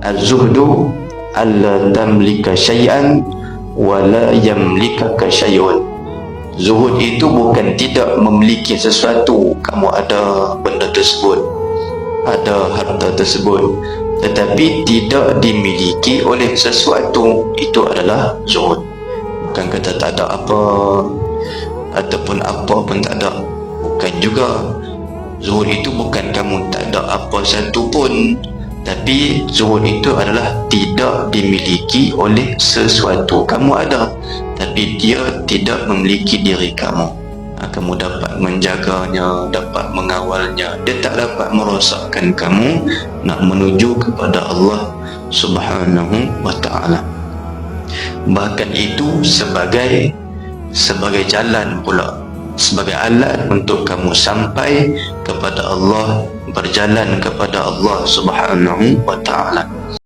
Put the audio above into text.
Az-zuhdu alla tamlika syai'an wa la yamlikaka syai'un. Zuhud itu bukan tidak memiliki sesuatu kamu ada benda tersebut ada harta tersebut tetapi tidak dimiliki oleh sesuatu itu adalah zuhud. Bukan kata tak ada apa ataupun apa pun tak ada bukan juga. Zuhud itu bukan kamu tak ada apa satu pun tapi zuhud itu adalah tidak dimiliki oleh sesuatu. Kamu ada tapi dia tidak memiliki diri kamu. Ha, kamu dapat menjaganya dapat mengawalnya. Dia tak dapat merosakkan kamu nak menuju kepada Allah subhanahu wa ta'ala. Bahkan itu sebagai sebagai jalan pula sebagai alat untuk kamu sampai kepada Allah berjalan kepada Allah subhanahu wa ta'ala